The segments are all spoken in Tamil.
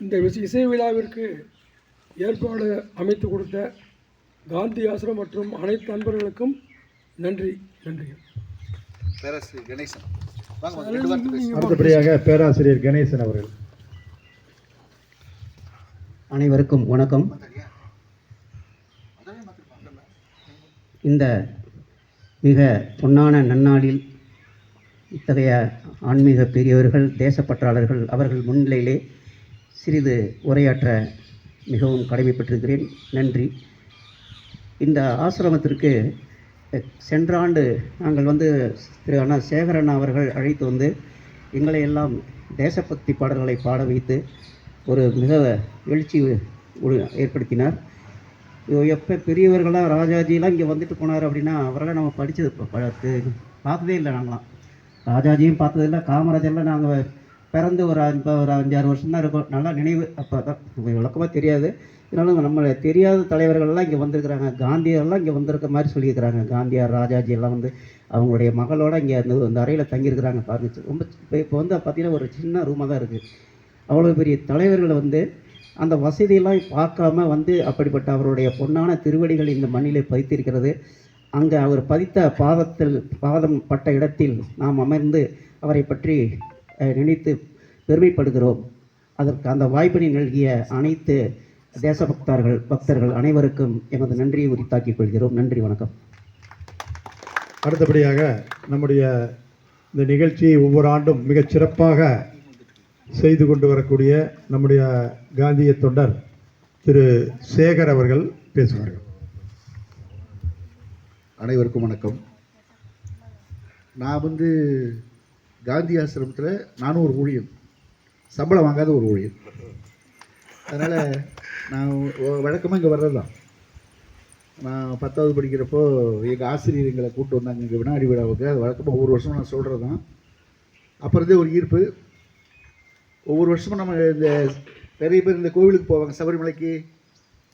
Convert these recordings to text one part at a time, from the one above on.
இந்த இசை- இசை விழாவிற்கு ஏற்பாடு அமைத்து கொடுத்த காந்தி ஆசிரம் மற்றும் அனைத்து நண்பர்களுக்கும் நன்றி நன்றி. பேராசிரியர் கணேசன். அடுத்தபடியாக பேராசிரியர் கணேசன் அவர்கள். அனைவருக்கும் வணக்கம். இந்த மிக பொன்னான நன்னாளில் இத்தகைய ஆன்மீக பெரியவர்கள் தேசப்பற்றாளர்கள் அவர்கள் முன்னிலையிலே சிறிது உரையாற்ற மிகவும் கடமைப்பட்டிருக்கிறேன். நன்றி. இந்த ஆசிரமத்திற்கு சென்ற ஆண்டு நாங்கள் வந்து திரு அண்ணா சேகரன் அவர்கள் அழைத்து வந்து எங்களை எல்லாம் தேசபக்தி பாடல்களை பாட வைத்து ஒரு மிக எழுச்சி ஏற்படுத்தினார். எப்போ பெரியவர்களாக ராஜாஜிலாம் இங்கே வந்துட்டு போனார் அப்படின்னா அவரெல்லாம் நம்ம படித்தது பார்த்ததே இல்லை நாங்களாம். ராஜாஜியும் பார்த்ததில்ல காமராஜர்லாம் நாங்கள் பிறந்து ஒரு அஞ்சு ஒரு அஞ்சாறு வருஷம் தான் இருக்கும். நல்லா நினைவு. அப்போ தான் விளக்கமாக தெரியாது. இருந்தாலும் நம்மளை தெரியாத தலைவர்கள்லாம் இங்கே வந்திருக்கிறாங்க. காந்தியர்லாம் இங்கே வந்திருக்க மாதிரி சொல்லியிருக்கிறாங்க. காந்தியார் ராஜாஜி எல்லாம் வந்து அவங்களுடைய மகளோட இங்கே அந்த அந்த அறையில் தங்கியிருக்கிறாங்க. பாருங்க ரொம்ப இப்போ இப்போ வந்து பார்த்தீங்கன்னா ஒரு சின்ன ரூமாக தான் இருக்குது அவ்வளோ பெரிய தலைவர்களை வந்து அந்த வசதியெல்லாம் பார்க்காம வந்து அப்படிப்பட்ட அவருடைய பொன்னான திருவடிகள் இந்த மண்ணிலே பதித்திருக்கிறது. அங்கே அவர் பதித்த பாதத்தில் பாதம் பட்ட இடத்தில் நாம் அமர்ந்து அவரை பற்றி நினைத்து பெருமைப்படுகிறோம். அதற்கு அந்த வாய்ப்பினை நல்கிய அனைத்து தேசபக்தர்கள் பக்தர்கள் அனைவருக்கும் எமது நன்றியை உரித்தாக்கிக் கொள்கிறோம். நன்றி வணக்கம். அடுத்தபடியாக நம்முடைய இந்த நிகழ்ச்சியை ஒவ்வொரு ஆண்டும் மிகச் சிறப்பாக செய்து கொண்டு வரக்கூடிய நம்முடைய காந்திய தொண்டர் திரு சேகர் அவர்கள் பேசுவார்கள். அனைவருக்கும் வணக்கம். நான் வந்து காந்தி ஆசிரமத்தில் நானும் ஒரு ஊழியன். சம்பளம் வாங்காத ஒரு ஊழியன். அதனால் நான் வழக்கமாக இங்கே வர்றது தான் நான் பத்தாவது படிக்கிறப்போ எங்கள் ஆசிரியர் எங்களை கூப்பிட்டு வந்தாங்க. இங்கே வினாடி விழாவுக்கு. அது வழக்கமாக ஒவ்வொரு வருஷமும் நான் சொல்கிறது தான் அப்புறதே ஒரு ஈர்ப்பு. ஒவ்வொரு வருஷமும் நம்ம இந்த நிறைய பேர் இந்த கோவிலுக்கு போவாங்க. சபரிமலைக்கு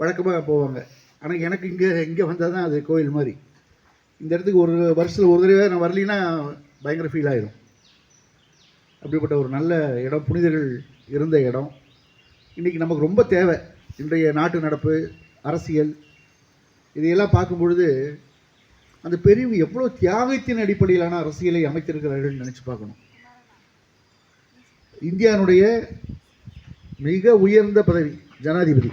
வழக்கமாக போவாங்க. ஆனால் எனக்கு இங்கே இங்கே வந்தால் தான் அது கோவில் மாதிரி. இந்த இடத்துக்கு ஒரு வருஷத்தில் ஒரு தடவை நான் வரலைன்னா பயங்கர ஃபீல் ஆயிரும். அப்படிப்பட்ட ஒரு நல்ல இடம் புனிதர்கள் இருந்த இடம். இன்றைக்கி நமக்கு ரொம்ப தேவை. இன்றைய நாட்டு நடப்பு அரசியல் இதையெல்லாம் பார்க்கும் பொழுது அந்த பெரியவங்க எவ்வளோ தியாகத்தின் அடிப்படையிலான அரசியலை அமைத்திருக்கிறார்கள் நினச்சி பார்க்கணும். இந்தியானுடைய மிக உயர்ந்த பதவி ஜனாதிபதி.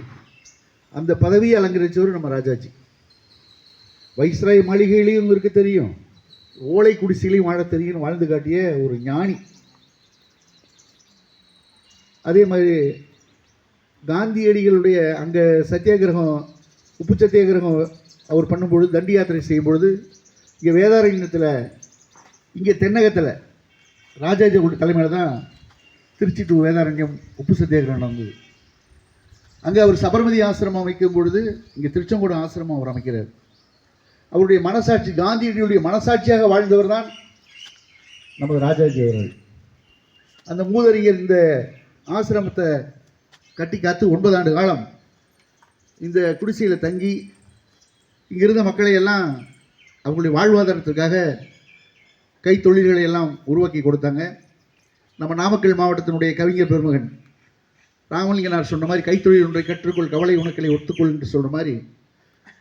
அந்த பதவியை அலங்கரித்தவர் நம்ம ராஜாஜி. வைஸ்ராய் மாளிகையிலையும் இவருக்கு தெரியும். ஓலை குடிசையிலையும் வாழ தெரியும் வாழ்ந்து காட்டிய ஒரு ஞானி. அதே மாதிரி காந்தியடிகளுடைய அங்கே சத்தியாகிரகம் உப்பு சத்தியாகிரகம் அவர் பண்ணும்பொழுது தண்டி யாத்திரை செய்யும் பொழுது இங்கே வேதாரண்யத்தில் இங்கே தென்னகத்தில் ராஜாஜி தலைமையில் தான் திருச்சி டு வேதாரண்யம் உப்பு சத்தியாகிரகம் நடந்தது. அங்கே அவர் சபர்மதி ஆசிரமம் அமைக்கும் பொழுது இங்கே திருச்செங்கோடு ஆசிரமம் அவர் அமைக்கிறார். அவருடைய மனசாட்சி காந்தியடியுடைய மனசாட்சியாக வாழ்ந்தவர் தான் நமது ராஜாஜி அவர்கள். அந்த மூதறிஞர் இந்த ஆசிரமத்தை கட்டி காத்து ஒன்பது ஆண்டு காலம் இந்த குடிசையில் தங்கி இங்கிருந்த மக்களை எல்லாம் அவங்களுடைய வாழ்வாதாரத்திற்காக கைத்தொழில்களை எல்லாம் உருவாக்கி கொடுத்தாங்க. நம்ம நாமக்கல் மாவட்டத்தினுடைய கவிஞர் பெருமகன் ராமலிங்கனார் சொன்ன மாதிரி கைத்தொழில் ஒன்றை கற்றுக்கொள் கவலை உணக்களை ஒத்துக்கொள் என்று சொல்கிற மாதிரி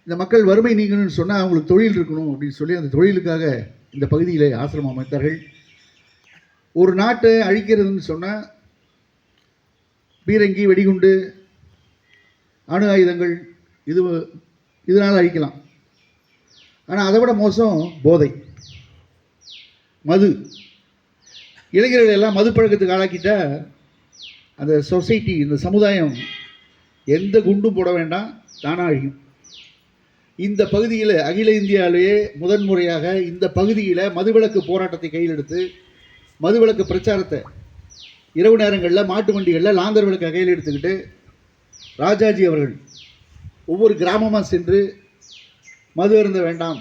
இந்த மக்கள் வறுமை நீங்கணும்னு சொன்னால் அவங்களுக்கு தொழில் இருக்கணும் அப்படின்னு சொல்லி அந்த தொழிலுக்காக இந்த பகுதியில் ஆசிரமம் அமைத்தார்கள். ஒரு நாட்டை அழிக்கிறதுன்னு சொன்னால் பீரங்கி வெடிகுண்டு அணு ஆயுதங்கள் இது இதனால் அழிக்கலாம். ஆனால் அதை விட மோசம் போதை. மது. இளைஞர்கள் எல்லாம் மது பழக்கத்துக்கு ஆளாக்கிட்டால் அந்த சொசைட்டி இந்த சமுதாயம் எந்த குண்டும் போட வேண்டாம் தானாக அழியும். இந்த பகுதியில் அகில இந்தியாவிலேயே முதன்முறையாக இந்த பகுதியில் மதுவிலக்கு போராட்டத்தை கையில் எடுத்து மதுவிலக்கு பிரச்சாரத்தை இரவு நேரங்களில் மாட்டு வண்டிகளில் லாந்தர் விளக்கை கையில் எடுத்துக்கிட்டு ராஜாஜி அவர்கள் ஒவ்வொரு கிராமமாக சென்று மது அருந்த வேண்டாம்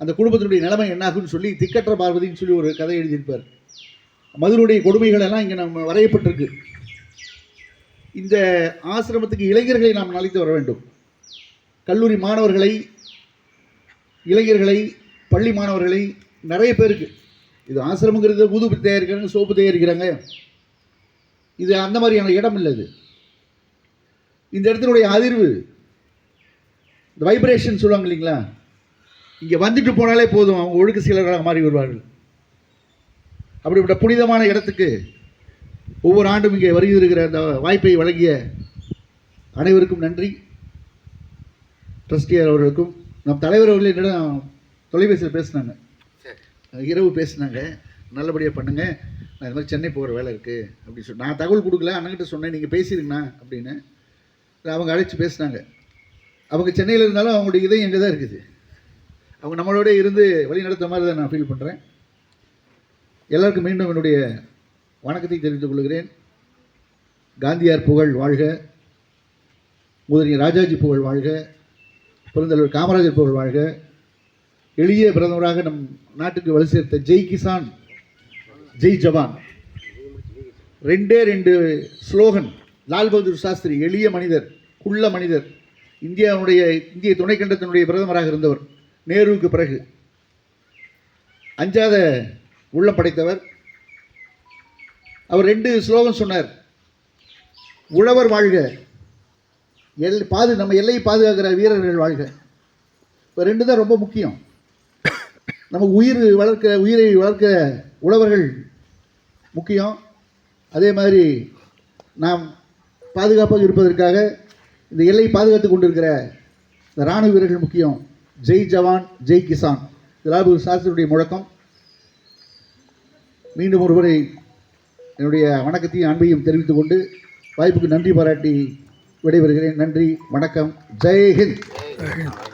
அந்த குடும்பத்தினுடைய நிலைமை என்னாகும்னு சொல்லி திக்கற்ற பார்வதின்னு சொல்லி ஒரு கதை எழுதியிருப்பார். மதுனுடைய கொடுமைகள் எல்லாம் இங்கே நம்ம வரையப்பட்டிருக்கு. இந்த ஆசிரமத்துக்கு இளைஞர்களை நாம் அழைத்து வர வேண்டும். கல்லூரி மாணவர்களை இளைஞர்களை பள்ளி மாணவர்களை நிறைய பேருக்கு இது ஆசிரமங்கிறது ஊதுபத்தி தயாரிக்கிறாங்க சோப்பு தயாரிக்கிறாங்க. இது அந்த மாதிரியான இடம் இல்லை இது. இந்த இடத்தினுடைய அதிர்வு இந்த வைப்ரேஷன் சொல்லுவாங்க இல்லைங்களா? இங்கே வந்துட்டு போனாலே போதும் அவங்க ஒழுக்க சீலர்களாக மாறி வருவார்கள். அப்படிப்பட்ட புனிதமான இடத்துக்கு ஒவ்வொரு ஆண்டும் இங்கே வருகிற அந்த வாய்ப்பை வழங்கிய அனைவருக்கும் நன்றி. ட்ரஸ்டியார் அவர்களுக்கும் நம் தலைவர் அவர்களிடம் தொலைபேசியில் பேசினாங்க. இரவு பேசினாங்க. நல்லபடியாக பண்ணுங்கள் நான் இந்த மாதிரி சென்னை போகிற வேலை இருக்குது அப்படின்னு சொல்லி நான் தகவல் கொடுக்கல. அண்ணன்கிட்ட சொன்னேன் நீங்கள் பேசியிருங்கண்ணா அப்படின்னு. அவங்க அழைச்சி பேசினாங்க. அவங்க சென்னையில் இருந்தாலும் அவங்களுடைய இதயம் எங்கே தான் இருக்குது. அவங்க நம்மளோட இருந்து வழி நடத்த மாதிரி தான் நான் ஃபீல் பண்ணுறேன் எல்லாருக்கும் மீண்டும் என்னுடைய வணக்கத்தை தெரிவித்துக் கொள்கிறேன். காந்தியார் புகழ் வாழ்க. முதலிய ராஜாஜி புகழ் வாழ்க. பெருந்தலைவர் காமராஜர் புகழ் வாழ்க. எளிய பிரதமராக நம் நாட்டுக்கு வலு சேர்த்த ஜெய் கிசான் ஜெய் ஜவான். ரெண்டே ரெண்டு ஸ்லோகன். லால் பகதூர் சாஸ்திரி எளிய மனிதர் குள்ள மனிதர். இந்தியாவுடைய இந்திய துணைக்கண்டத்தினுடைய பிரதமராக இருந்தவர் நேருவுக்கு பிறகு. அஞ்சாத உள்ளம் படைத்தவர். அவர் ரெண்டு ஸ்லோகன் சொன்னார். உழவர் வாழ்க. எல் பாது நம்ம எல்லையை பாதுகாக்கிற வீரர்கள் வாழ்க. இப்போ ரெண்டு தான் ரொம்ப முக்கியம். நம்ம உயிர் வளர்க்க உயிரை வளர்க்க உழவர்கள் முக்கியம். அதே மாதிரி நாம் பாதுகாப்பாக இருப்பதற்காக இந்த எல்லை பாதுகாத்து கொண்டிருக்கிற இந்த இராணுவ வீரர்கள் முக்கியம். ஜெய் ஜவான் ஜெய் கிசான். இதெல்லாம் சாஸ்திரியுடைய முழக்கம். மீண்டும் ஒருவரை என்னுடைய வணக்கத்தையும் அன்பையும் தெரிவித்துக் கொண்டு வாய்ப்புக்கு நன்றி பாராட்டி விடைபெறுகிறேன். நன்றி வணக்கம். ஜெய் ஹிந்த்.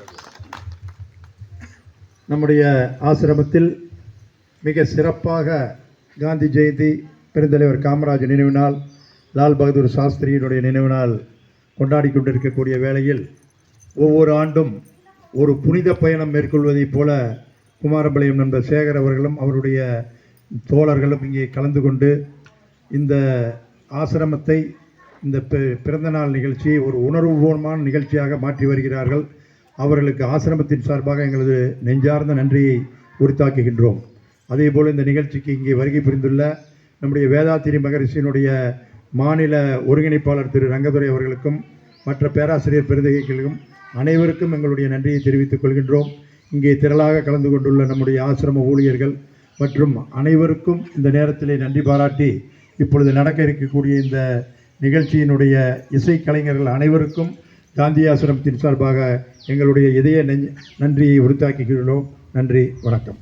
நம்முடைய ஆசிரமத்தில் மிக சிறப்பாக காந்தி ஜெயந்தி பெருந்தலைவர் காமராஜர் நினைவு நாள் லால் பகதூர் சாஸ்திரியினுடைய நினைவு நாள் கொண்டாடி கொண்டிருக்கக்கூடிய வேளையில் ஒவ்வொரு ஆண்டும் ஒரு புனித பயணம் மேற்கொள்வதைப் போல குமாரபாளையம் நண்பர் சேகர் அவர்களும் அவருடைய தோழர்களும் இங்கே கலந்து கொண்டு இந்த ஆசிரமத்தை இந்த பிறந்த பிறந்தநாள் நிகழ்ச்சியை ஒரு உணர்வுபூர்வமான நிகழ்ச்சியாக மாற்றி வருகிறார்கள். அவர்களுக்கு ஆசிரமத்தின் சார்பாக எங்களது நெஞ்சார்ந்த நன்றியை உரித்தாக்குகின்றோம். அதேபோல் இந்த நிகழ்ச்சிக்கு இங்கே வருகை புரிந்துள்ள நம்முடைய வேதாத்திரி மகரிஷியினுடைய மாநில ஒருங்கிணைப்பாளர் திரு ரங்கதுரை அவர்களுக்கும் மற்ற பேராசிரியர் பெருந்தகைகளுக்கும் அனைவருக்கும் எங்களுடைய நன்றியை தெரிவித்துக் கொள்கின்றோம். இங்கே திரளாக கலந்து கொண்டுள்ள நம்முடைய ஆசிரம ஊழியர்கள் மற்றும் அனைவருக்கும் இந்த நேரத்திலே நன்றி பாராட்டி இப்பொழுது நடக்க இருக்கக்கூடிய இந்த நிகழ்ச்சியினுடைய இசைக்கலைஞர்கள் அனைவருக்கும் காந்தி ஆசிரமத்தின் சார்பாக எங்களுடைய இதய நெஞ்ச நன்றியை உறுத்தாக்குகிறோம் நன்றி வணக்கம்.